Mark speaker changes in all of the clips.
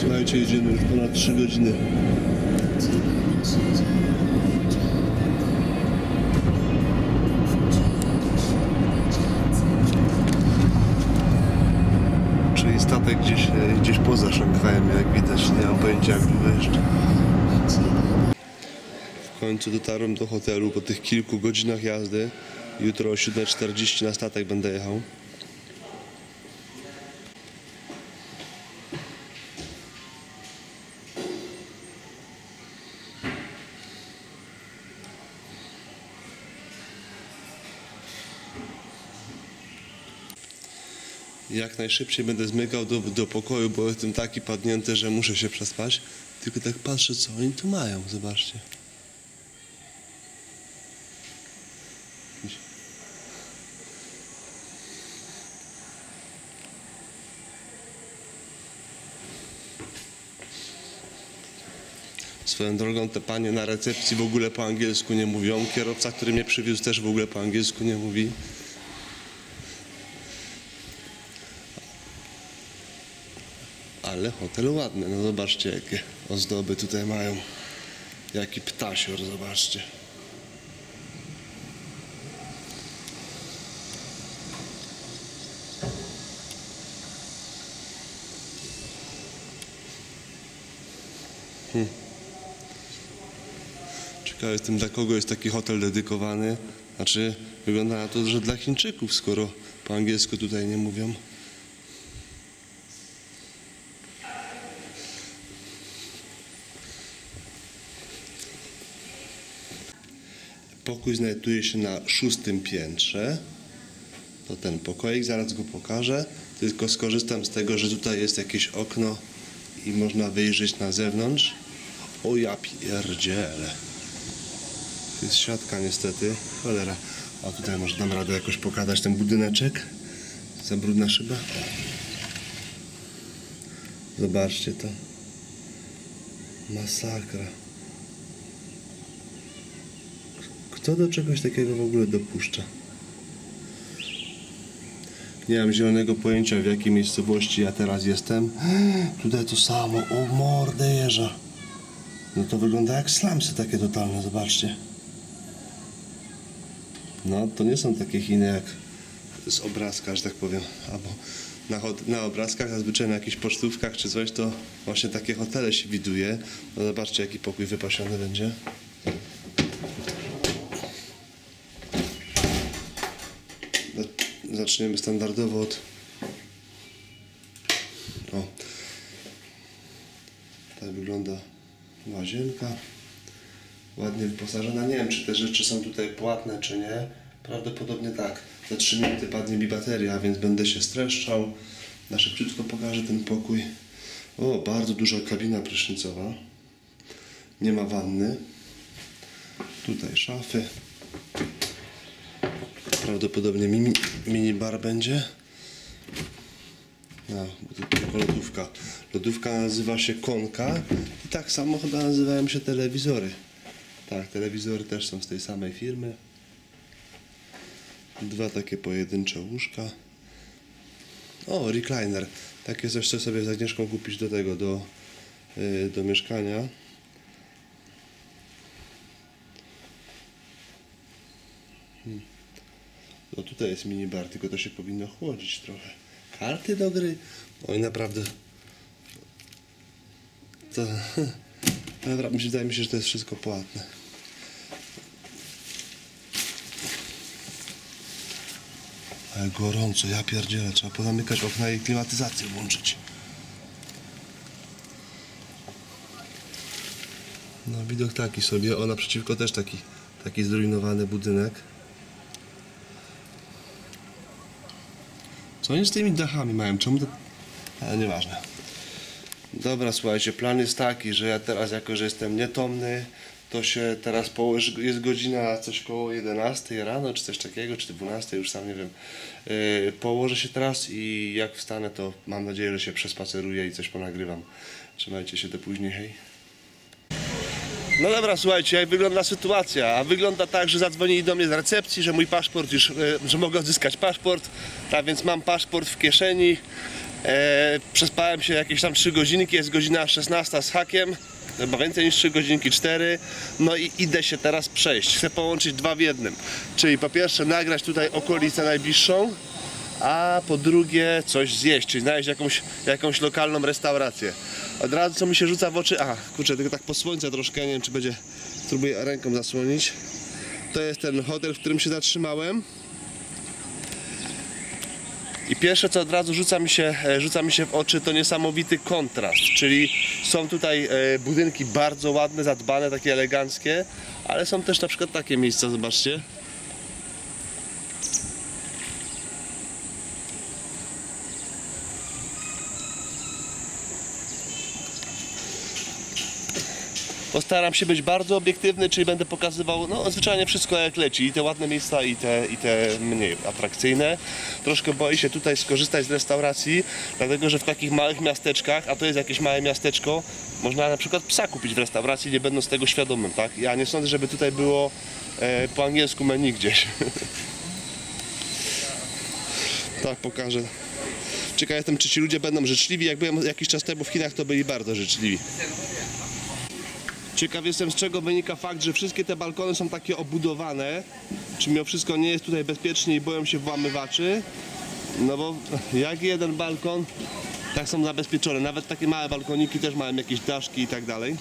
Speaker 1: Słuchajcie, jedziemy już ponad 3 godziny. Czyli statek gdzieś, e, gdzieś poza Szanghajem, jak widać. Nie mam pojęcia jak długo jeszcze. W końcu dotarłem do hotelu po tych kilku godzinach jazdy. Jutro o 7.40 na statek będę jechał. Jak najszybciej będę zmykał do, do pokoju, bo jestem taki padnięty, że muszę się przespać. Tylko tak patrzę, co oni tu mają, zobaczcie. Swoją drogą te panie na recepcji w ogóle po angielsku nie mówią. Kierowca, który mnie przywiózł też w ogóle po angielsku nie mówi. Ale hotel ładny, no zobaczcie jakie ozdoby tutaj mają. Jaki ptasior, zobaczcie. Hmm. Ciekawe jestem, dla kogo jest taki hotel dedykowany. Znaczy, wygląda na to, że dla Chińczyków, skoro po angielsku tutaj nie mówią. Pokój znajduje się na szóstym piętrze. To ten pokoik, zaraz go pokażę. Tylko skorzystam z tego, że tutaj jest jakieś okno i można wyjrzeć na zewnątrz. O ja pierdziele. To jest siatka niestety. Cholera. A tutaj może dam radę jakoś pokazać ten budyneczek. Za brudna szyba. Zobaczcie to. Masakra. Kto do czegoś takiego w ogóle dopuszcza? Nie mam zielonego pojęcia w jakiej miejscowości ja teraz jestem. Tutaj to samo. O mordę jeża. No to wygląda jak slumsy takie totalne, zobaczcie. No to nie są takie Chiny jak z obrazka, że tak powiem. Albo na, na obrazkach, zazwyczaj na jakichś pocztówkach czy coś, to właśnie takie hotele się widuje. No zobaczcie jaki pokój wypasiony będzie. Za- Zaczniemy standardowo od. O. Tak wygląda łazienka. Ładnie wyposażona. Nie wiem, czy te rzeczy są tutaj płatne, czy nie. Prawdopodobnie tak. Za 3 minuty padnie mi bateria, więc będę się streszczał. Na szybciutko pokażę ten pokój. O, bardzo duża kabina prysznicowa. Nie ma wanny. Tutaj szafy. Prawdopodobnie mini, mini bar będzie. No, tylko lodówka. Lodówka nazywa się Konka i tak samo chyba nazywają się telewizory. Tak, telewizory też są z tej samej firmy. Dwa takie pojedyncze łóżka. O, recliner. Takie coś, co sobie z Agnieszką kupić do tego, do, yy, do mieszkania. No tutaj jest minibar, tylko to się powinno chłodzić trochę. Karty do gry? Oj, naprawdę. To... Się- wydaje mi się, że to jest wszystko płatne. Ale gorąco, ja pierdzielę, trzeba pozamykać okna i klimatyzację włączyć. No widok taki sobie, o naprzeciwko też taki, taki zrujnowany budynek. Co oni z tymi dachami mają? Czemu to... Ale nieważne. Dobra, słuchajcie, plan jest taki, że ja teraz, jako że jestem nietomny, to się teraz położy, jest godzina coś koło 11 rano, czy coś takiego, czy 12, już sam nie wiem. Yy, położę się teraz i jak wstanę, to mam nadzieję, że się przespaceruję i coś ponagrywam. Trzymajcie się do później, hej. No dobra, słuchajcie, jak wygląda sytuacja? A wygląda tak, że zadzwonili do mnie z recepcji, że mój paszport już, e, że mogę odzyskać paszport. Tak więc mam paszport w kieszeni. E, przespałem się jakieś tam 3 godzinki, jest godzina 16 z hakiem. Chyba więcej niż 3 godzinki, 4. No i idę się teraz przejść. Chcę połączyć dwa w jednym. Czyli po pierwsze nagrać tutaj okolicę najbliższą, a po drugie coś zjeść, czyli znaleźć jakąś, jakąś lokalną restaurację. Od razu co mi się rzuca w oczy, a kurczę, tylko tak po słońce troszkę, nie wiem czy będzie, spróbuję ręką zasłonić. To jest ten hotel, w którym się zatrzymałem. I pierwsze co od razu rzuca mi, się, e, rzuca mi się w oczy to niesamowity kontrast, czyli są tutaj e, budynki bardzo ładne, zadbane, takie eleganckie, ale są też na przykład takie miejsca, zobaczcie. Postaram się być bardzo obiektywny, czyli będę pokazywał no, zwyczajnie wszystko jak leci. I te ładne miejsca, i te, i te mniej atrakcyjne. Troszkę boję się tutaj skorzystać z restauracji, dlatego że w takich małych miasteczkach, a to jest jakieś małe miasteczko, można na przykład psa kupić w restauracji, nie będąc tego świadomym. Tak? Ja nie sądzę, żeby tutaj było e, po angielsku menu gdzieś. tak, pokażę. Ciekaw jestem, czy ci ludzie będą życzliwi. Jak byłem jakiś czas temu w Chinach, to byli bardzo życzliwi. Ciekaw jestem z czego wynika fakt, że wszystkie te balkony są takie obudowane. Czy mimo wszystko nie jest tutaj bezpiecznie i boją się włamywaczy? No bo jak jeden balkon, tak są zabezpieczone. Nawet takie małe balkoniki też mają jakieś daszki i tak dalej.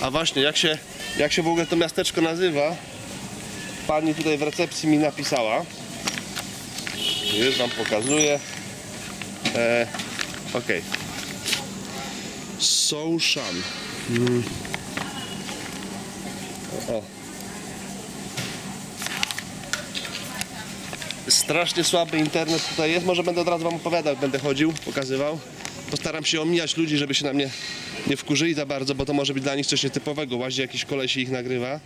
Speaker 1: A właśnie, jak się, jak się w ogóle to miasteczko nazywa? Pani tutaj w recepcji mi napisała. Już wam pokazuję. E, Okej. Soushan. Mm. O. Strasznie słaby internet tutaj jest. Może będę od razu wam opowiadał, będę chodził, pokazywał. Postaram się omijać ludzi, żeby się na mnie nie wkurzyli za bardzo, bo to może być dla nich coś nietypowego. Łazi jakiś koleś i ich nagrywa.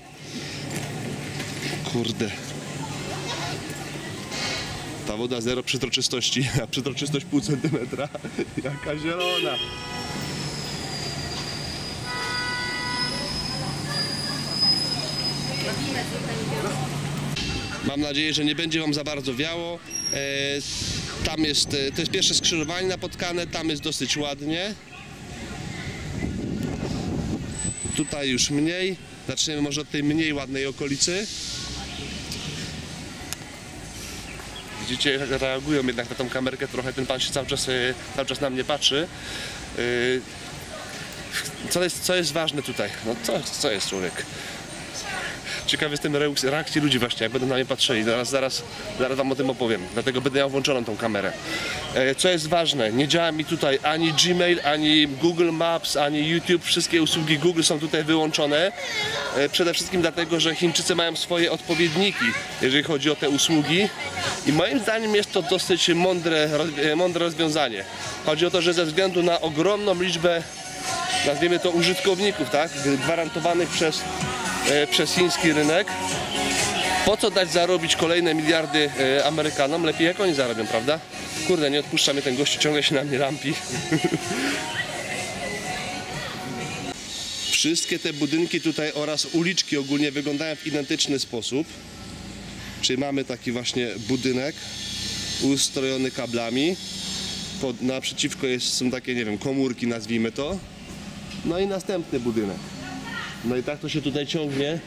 Speaker 1: Kurde. Ta woda zero przetroczystości, a przetroczystość pół centymetra. Jaka zielona. Mam nadzieję, że nie będzie Wam za bardzo wiało. E, Tam jest, e, to jest pierwsze skrzyżowanie napotkane, tam jest dosyć ładnie. Tutaj już mniej. Zaczniemy może od tej mniej ładnej okolicy. Widzicie, jak reagują jednak na tą kamerkę trochę. Ten pan się cały czas, e, cały czas na mnie patrzy. Co jest, co jest ważne tutaj? No co, co jest człowiek? Ciekaw jestem reakcji- ludzi właśnie, jak będą na mnie patrzyli. Zaraz, zaraz, zaraz wam o tym opowiem. Dlatego będę miał włączoną tą kamerę. E, Co jest ważne, nie działa mi tutaj ani Gmail, ani Google Maps, ani YouTube. Wszystkie usługi Google są tutaj wyłączone. E, Przede wszystkim dlatego, że Chińczycy mają swoje odpowiedniki, jeżeli chodzi o te usługi. I moim zdaniem jest to dosyć mądre, e, mądre rozwiązanie. Chodzi o to, że ze względu na ogromną liczbę nazwijmy to użytkowników, tak, gwarantowanych przez, przez chiński rynek. Po co dać zarobić kolejne miliardy e, Amerykanom? Lepiej jak oni zarobią, prawda? Kurde, nie odpuszcza mnie ten gościu, ciągle się na mnie lampi. Wszystkie te budynki tutaj oraz uliczki ogólnie wyglądają w identyczny sposób. Czyli mamy taki właśnie budynek ustrojony kablami. Pod, naprzeciwko jest, są takie, nie wiem, komórki nazwijmy to. No i następny budynek. No i tak to się tutaj ciągnie.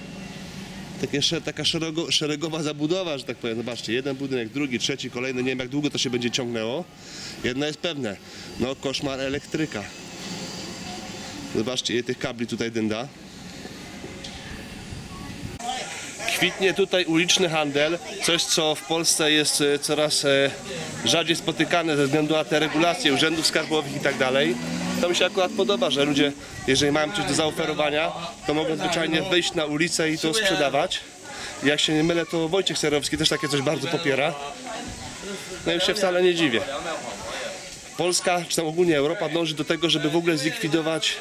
Speaker 1: Takie, taka szerego, szeregowa zabudowa, że tak powiem. Zobaczcie, jeden budynek, drugi, trzeci, kolejny. Nie wiem jak długo to się będzie ciągnęło. Jedno jest pewne. No koszmar elektryka. Zobaczcie, ile tych kabli tutaj dynda. Kwitnie tutaj uliczny handel, coś co w Polsce jest e, coraz e, rzadziej spotykane ze względu na te regulacje urzędów skarbowych i tak dalej. To mi się akurat podoba, że ludzie, jeżeli mają coś do zaoferowania, to mogą zwyczajnie wyjść na ulicę i to sprzedawać. Jak się nie mylę, to Wojciech Serowski też takie coś bardzo popiera. No i się wcale nie dziwię. Polska, czy tam ogólnie Europa dąży do tego, żeby w ogóle zlikwidować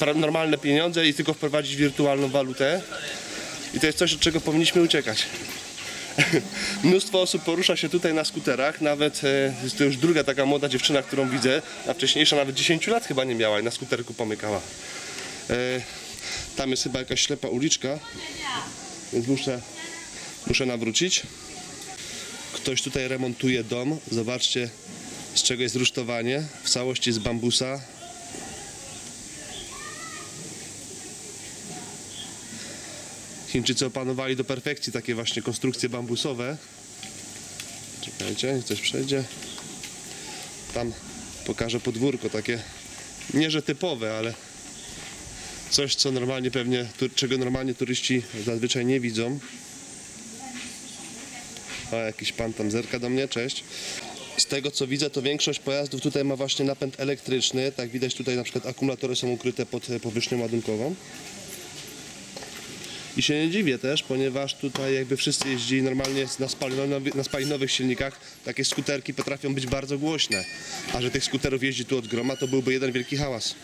Speaker 1: e, normalne pieniądze i tylko wprowadzić wirtualną walutę. I to jest coś, od czego powinniśmy uciekać. Mnóstwo osób porusza się tutaj na skuterach, nawet e, jest to już druga taka młoda dziewczyna, którą widzę, a wcześniejsza nawet 10 lat chyba nie miała i na skuterku pomykała. E, tam jest chyba jakaś ślepa uliczka, więc muszę, muszę nawrócić. Ktoś tutaj remontuje dom. Zobaczcie, z czego jest rusztowanie. W całości z bambusa. Chińczycy opanowali do perfekcji takie właśnie konstrukcje bambusowe. Czekajcie, coś przejdzie. Tam pokażę podwórko takie, nie że typowe, ale coś, co normalnie pewnie, czego normalnie turyści zazwyczaj nie widzą. A jakiś pan tam zerka do mnie, cześć. Z tego co widzę, to większość pojazdów tutaj ma właśnie napęd elektryczny. Tak widać tutaj na przykład akumulatory są ukryte pod powierzchnią ładunkową. I się nie dziwię też, ponieważ tutaj jakby wszyscy jeździli normalnie na spalinowych, na spalinowych silnikach. Takie skuterki potrafią być bardzo głośne. A że tych skuterów jeździ tu od groma, to byłby jeden wielki hałas.